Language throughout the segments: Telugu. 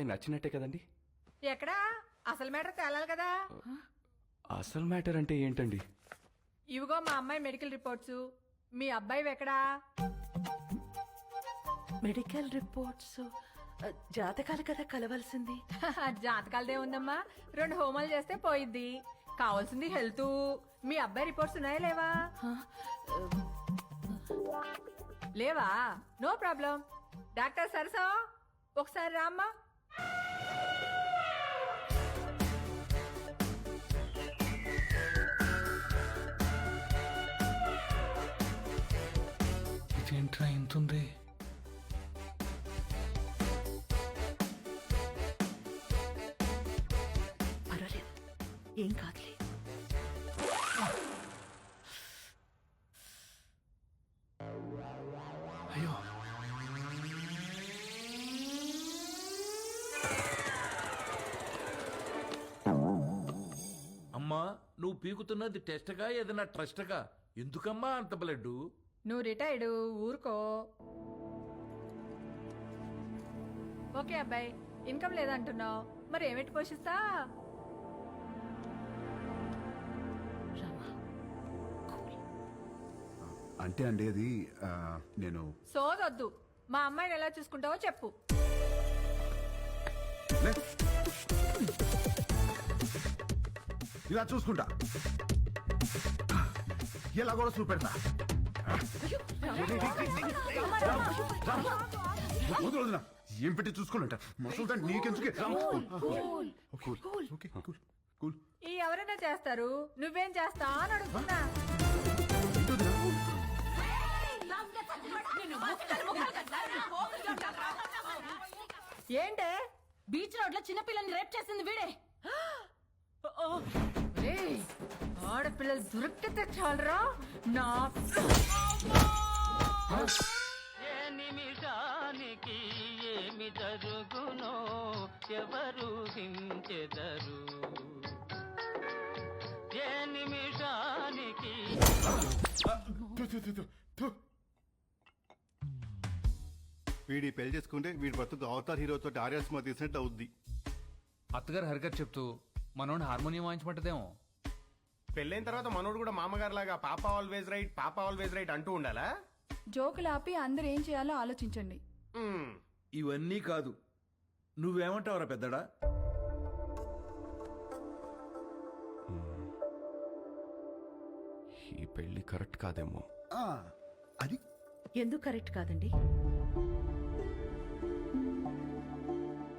అబ్బాయి నచ్చినట్టే కదండి? ఎక్కడా? అసలు మ్యాటర్ తేలాలి కదా. అసలు మ్యాటర్ అంటే ఏంటండి? ఇవిగో మా అమ్మాయి మెడికల్ రిపోర్ట్స్. మీ అబ్బాయి ఎక్కడా? మెడికల్ రిపోర్ట్స్ జాతకాలు కదా కలవాల్సింది. జాతకాలదే ఉందమ్మా. రెండు హోమాలు చేస్తే పోయిద్ది. కావాల్సింది హెల్త్. మీ అబ్బాయి రిపోర్ట్స్ ఉన్నాయా లేవా? లేవా? No problem. డాక్టర్ సరసా ఒకసారి రామ్మా. ఏం కాదులే. అయ్యో. అమ్మా నువ్వు పీకుతున్నది టెస్ట్గా ఏదైనా ట్రస్ట్గా? ఎందుకమ్మా అంత బ్లడ్ నువ్వు రిటైర్డ్ ఊరుకో. ఓకే అబ్బాయి ఇన్కమ్ లేదంటున్నావు. మరి ఏమిటి పోషిస్తా? అంటే అండి అది ఆ, నేను సోదొద్దు. మా అమ్మాయిని ఎలా చూసుకుంటావో చెప్పు. లే. ఇలా చూసుకుంటా. ఎలా కూడా చూపెడతా. ఏం పెట్టి చూసుకోవాలంట మసలు నీకెందుకే? Cool okay cool cool. ఈ ఎవరైనా చేస్తారు నువ్వేం చేస్తా అని అడుగుతున్నా? ఏంటే? బీచ్ రోడ్లో చిన్నపిల్లని రేప్ చేసింది వీడే. ఏయ్, ఆడపిల్లలు దొరికితే చాలరా? నా ఏ నిమిషానికి ఏమి జరుగునో ఎవరు హించెదరు? ఏ నిమిషానికి. వీడి పెళ్ళి చేసుకుంటే వీడి బతుకు అవతార్ హీరోతో ఆర్యా సినిమా తీసినట్టు అవుద్ది. అత్తగారు హరికథ చెప్తూ మనోడిని హార్మోనియం వాయించమంటదేమో పెళ్ళైన తర్వాత మనోడు కూడా మామగారు లాగా పాప ఆల్వేజ్ రైట్ పాప ఆల్వేజ్ రైట్ అంటూ ఉండాలా? జోకులు ఆపి అందరు ఏం చేయాలో ఆలోచించండి. ఇవన్నీ కాదు. నువ్వేమంటావురా పెద్దడా? ఈ పెళ్ళి కరెక్ట్ కాదేమో. ఆ, అది. ఎందుకు కరెక్ట్ కాదండి?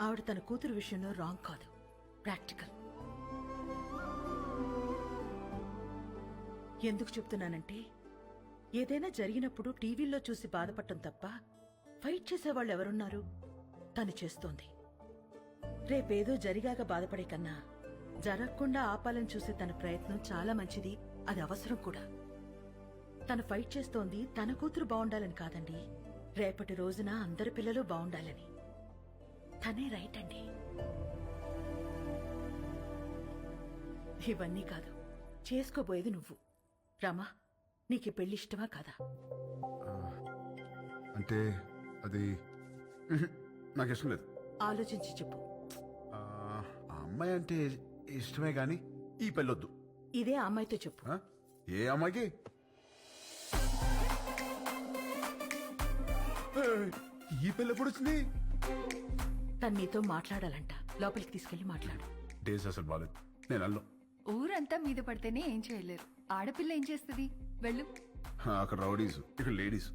ఆవిడ తన కూతురు విషయంలో రాంగ్ కాదు. ప్రాక్టికల్ ఎందుకు చెప్తున్నానంటే ఏదైనా జరిగినప్పుడు టీవీల్లో చూసి బాధపడటం తప్ప ఫైట్ చేసేవాళ్ళు ఎవరున్నారు? తను చేస్తోంది. రేపేదో జరిగాక బాధపడే కన్నా జరగకుండా ఆపాలని చూసే తన ప్రయత్నం చాలా మంచిది. అది అవసరం కూడా. తను ఫైట్ చేస్తోంది తన కూతురు బాగుండాలని కాదండి. రేపటి రోజున అందరి పిల్లలు బాగుండాలని తనే రైట్ అండి. ఇవన్నీ కాదు చేసుకోబోయేది నువ్వు. రామా నీకు పెళ్ళి ఇష్టమా కాదా? అంటే అది నాకు ఇష్టం లేదు. ఆలోచించి చెప్పు. ఆ ఆ అమ్మాయి అంటే ఇష్టమే గాని ఈ పెళ్ళొద్దు. ఇదే ఆ అమ్మాయితో చెప్పు. ఆ? ఏ అమ్మాయికి? ఏయ్, ఈ పెళ్ళి ఎప్పుడు వచ్చింది? తను నీతో మాట్లాడాలంట. లోపలికి తీసుకెళ్ళి మాట్లాడు. డేస్ అసలు బాగాలేదు నేను అల్లం ఊరంతా మీద పడితేనే ఏం చేయలేరు. ఆడపిల్ల ఏం చేస్తుంది? వెళ్ళు. అక్కడ రౌడీస్ ఇక్కడ లేడీస్.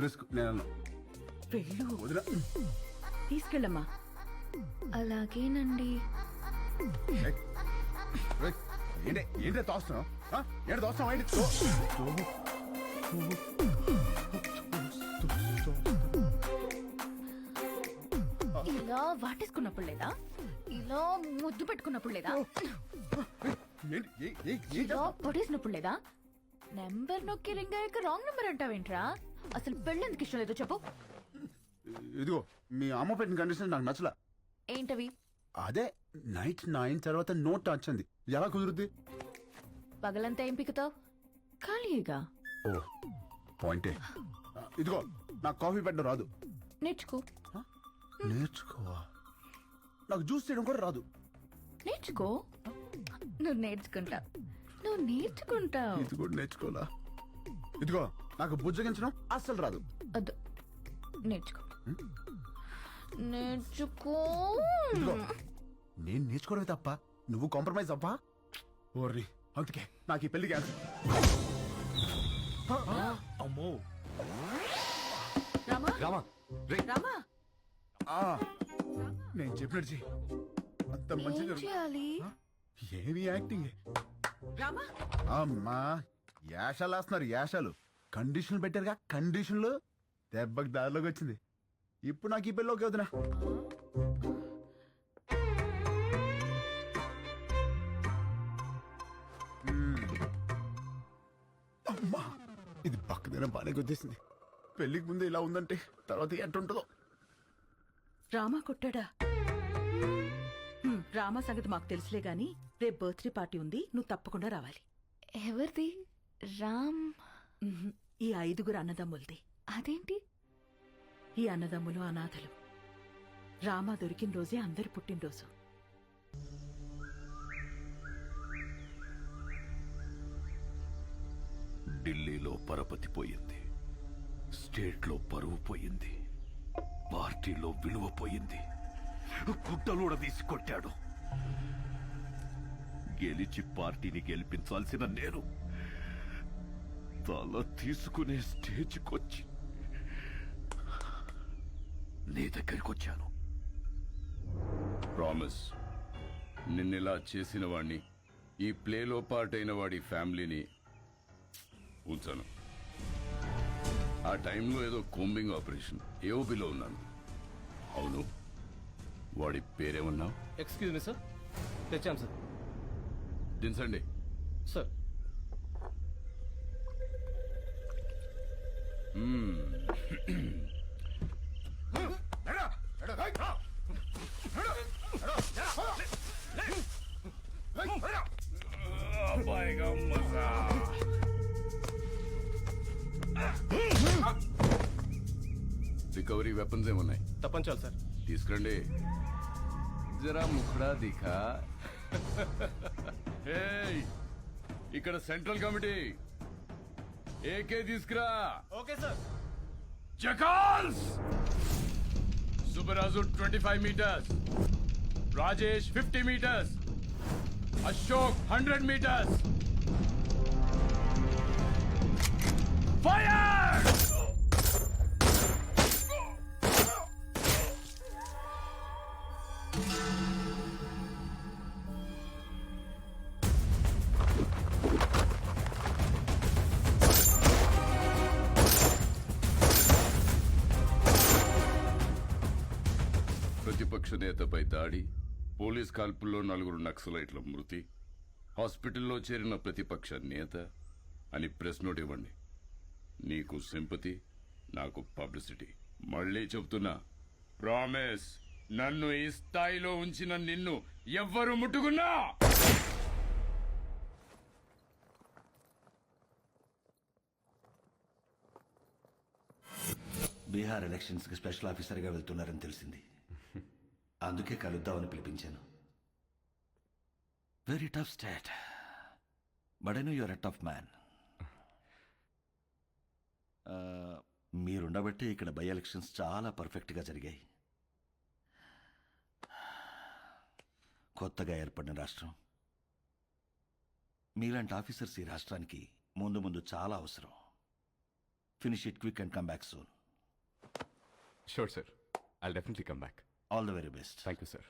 రిస్క్ నేను అల్లం వెళ్ళు. తీసుకెళ్ళమ్మా. అలాగేనండి. ఏయ్, ఏయ్, ఏంటి ఏంటి తోస్తున్నావు? ఆ? ఏంటి తోస్తున్నావు? ఏంటి? తో- తో- ఇలా వాటేసుకున్నప్పుడు లేదా? ఇలా ముద్దు పెట్టుకున్నప్పుడు లేదా? ఇలా పొడేసినప్పుడు లేదా? నెంబర్ నొక్కి రింగ్ అయ్యాక రాంగ్ నెంబర్ అంటావేంట్రా? అసలు పెళ్ళెందుకు ఇష్టం లేదో చెప్పు. ఇదిగో మీ అమ్మ పెట్టిన కండిషన్ నాకు నచ్చలా. ఏంటవి? అదే నైట్ నైన్ తర్వాత నో టచ్ అంది. ఎలా కుదురుద్ది? పగలంతా ఏం పిక్కుతావు ఖాళీగా ఓ పాయింటే. ఇదిగో నాకు కాఫీ పెట్టడం రాదు. నేర్చుకో. నేర్చుకోవా నాకు జ్యూస్ చేయడం కూడా రాదు. నేర్చుకో? నువ్వు నేర్చుకుంటావు నువ్వు నేర్చుకుంటావు ఇది కూడా నేర్చుకోవాలా? ఇదిగో నాకు బుజ్జగించడం అస్సలు రాదు. వద్దు. నేర్చుకో. నేర్చుకో. ఇదిగో నేను నేర్చుకోవడమే తప్ప నువ్వు కాంప్రమైజ్ అవ్వా? ఓర్రి అందుకే నాకు ఈ పెళ్ళి క్యాన్సిల్. అమ్మో. రామా? రామా రే రామా? ఆ, నేను చెప్పినట్టు చెయ్యి. అంత మంచి ఏం చేయాలి? ఏమి యాక్టింగ్? రామా? అమ్మా యాషాలు వేస్తున్నారు యాషాలు. కండిషన్లు పెట్టారుగా కండిషన్లు. దెబ్బకి దారిలోకి వచ్చింది. ఇప్పుడు నాకు ఈ పెళ్ళి ఓకే వదినా. మ్మ్. అమ్మా ఇది పక్కదైనా బాగానే గుర్తిస్తుంది పెళ్ళికి ముందు ఇలా ఉందంటే తర్వాత ఎట్టుంటుందో రామా కొట్టాడా? రామా సంగతి మాకు తెలుసులే గాని రేపు బర్త్డే పార్టీ ఉంది నువ్వు తప్పకుండా రావాలి. ఎవరిది? రామ్? ఉహుం, ఈ ఐదుగురు అన్నదమ్ములది. అదేంటి? ఈ అన్నదమ్ములు అనాథలు. రామా దొరికిన రోజే అందరి పుట్టినరోజు. ఢిల్లీలో పరపతి పోయింది. స్టేట్లో పరువు పోయింది. పార్టీలో విలువ పోయింది. గుడ్డలూడ తీసి కొట్టాడు గెలిచి పార్టీని గెలిపించాల్సిన నేను తల తీసుకునే స్టేజ్కొచ్చి నీ దగ్గరికి వచ్చాను ప్రామిస్ నిన్నెలా చేసిన వాణ్ణి ఈ ప్లేలో పార్ట్ అయిన వాడి ఫ్యామిలీని ఉంచాను. ఆ టైంలో ఏదో కోంబింగ్ ఆపరేషన్. ఏఓబిలో ఉన్నాను. అవును? వాడి పేరేమన్నావు ఎక్స్క్యూజ్ మీ సార్. తెచ్చాం సార్. దించండి. సార్. రికవరీ వెపన్స్ ఏమున్నాయి తప్పంచాలి సార్. తీసుకురండి. జరా ముఖడా దిఖా? ఇక్కడ సెంట్రల్ కమిటీ. ఏకే తీసుకురా. Okay sir. Jackals! Subbaraju twenty five meters. Rajesh fifty meters. Ashok hundred meters. Fire! విపక్ష నేతపై దాడి పోలీస్ కాల్పుల్లో నలుగురు నక్సలైట్ల మృతి హాస్పిటల్లో చేరిన ప్రతిపక్ష నేత అని ప్రెస్ నోట్ ఇవ్వండి. నీకు సింపతి నాకు పబ్లిసిటీ. మళ్ళీ చెప్తున్నా ప్రామిస్ నన్ను ఈ స్థాయిలో ఉంచిన నిన్ను ఎవ్వరు ముట్టుకున్నా! బీహార్ ఎలక్షన్స్కి స్పెషల్ ఆఫీసర్గా వెళ్తున్నారని తెలిసింది. అందుకే కలుద్దామని పిలిపించాను. Very tough state but I know your a tough man మీరుండబట్టి ఇక్కడ బై ఎలక్షన్స్ చాలా పర్ఫెక్ట్గా జరిగాయి. కొత్తగా ఏర్పడిన రాష్ట్రం. మీలాంటి ఆఫీసర్స్ ఈ రాష్ట్రానికి ముందు ముందు చాలా అవసరం. Finish it quick and come back soon sure sir I definitely come back All the very best. Thank you, sir.